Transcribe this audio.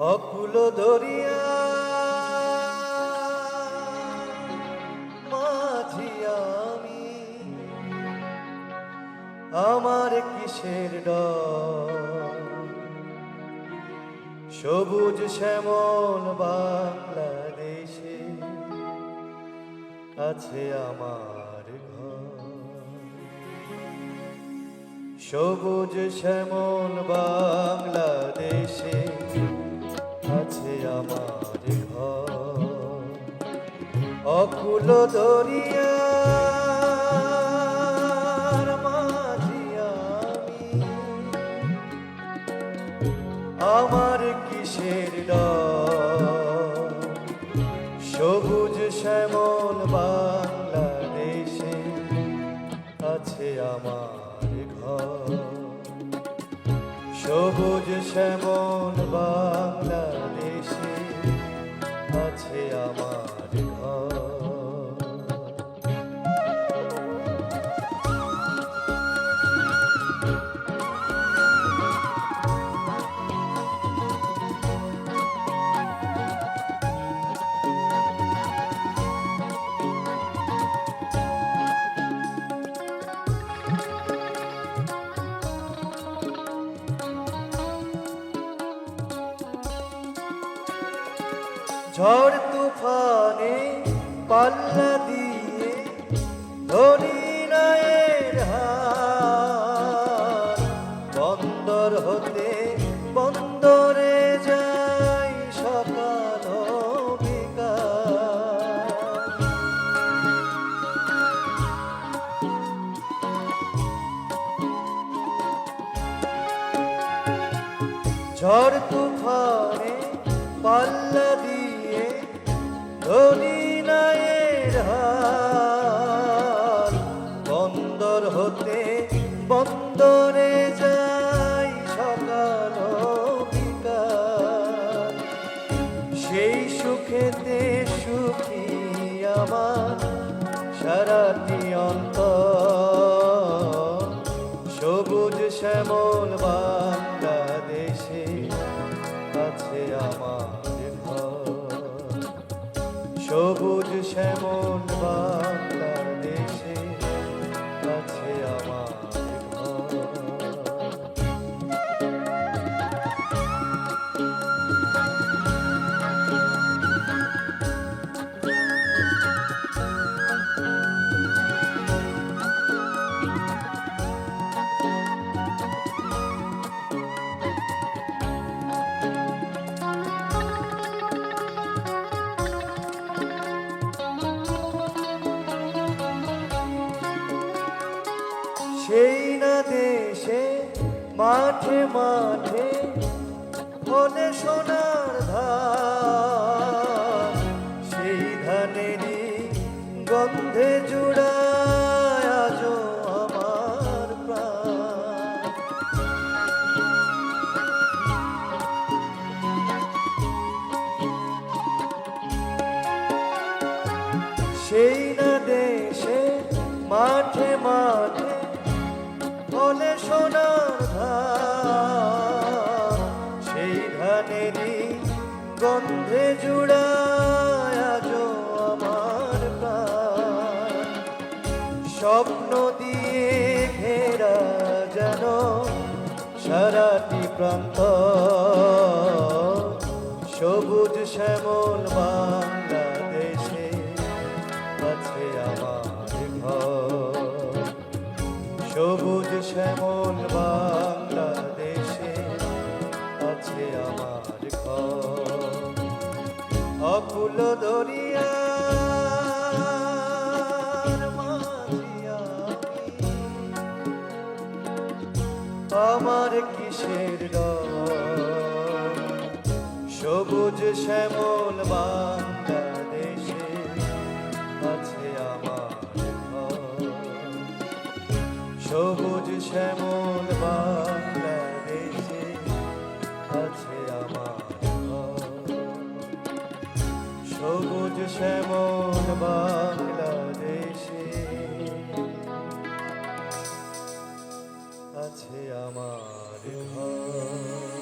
অকুল দরিয়া। মাঝি আমি, আমার কিসের ডর? সবুজ শ্যামল বাংলাদেশে আছে আমার ঘর। সবুজ শ্যামল বাংলাদেশে অকুল দরিয়া মাঝি আমি। আমার কিসের সবুজ শ্যামল বাংলাদেশে আছে আমার ঘর। সবুজ শ্যামল বাংলাদেশে আছে আমার ঘর। ঝড় তুফানে পাল্লা দিয়ে ধরি নায়ের বন্দর হতে বন্দরে যাই সকাল ঝড় তুফানে পাল্লা দিয়ে ধনি নায়ের হাল বন্দর হতে বন্দরে যাই সকাল সেই সুখেতে সুখী আমার সারাটি অন্তর। সবুজ শ্যামল সেই না দেশে, মাঠে মাঠে ফলে সোনার ধান, সেই ধানেরই গন্ধে জুড়ায় প্রাণ। সেই না দেশে, মাঠে মাঠে সোনার ধান সেই ধানেরই গন্ধে জুড়ায় আমার স্বপ্ন দিয়ে ঘেরা যেন সারাটি প্রান্ত সবুজ শ্যামল বাংলাদেশে আছে আমার ঘর। সবুজ শ্যামল অকুল দরিয়া আমার কিসের সবুজ শ্যামল বাংলাদেশে আছে আমার সবুজ শ্যামল বাংলাদেশে শ্যামল বাংলাদেশে আছে আমার ঘর।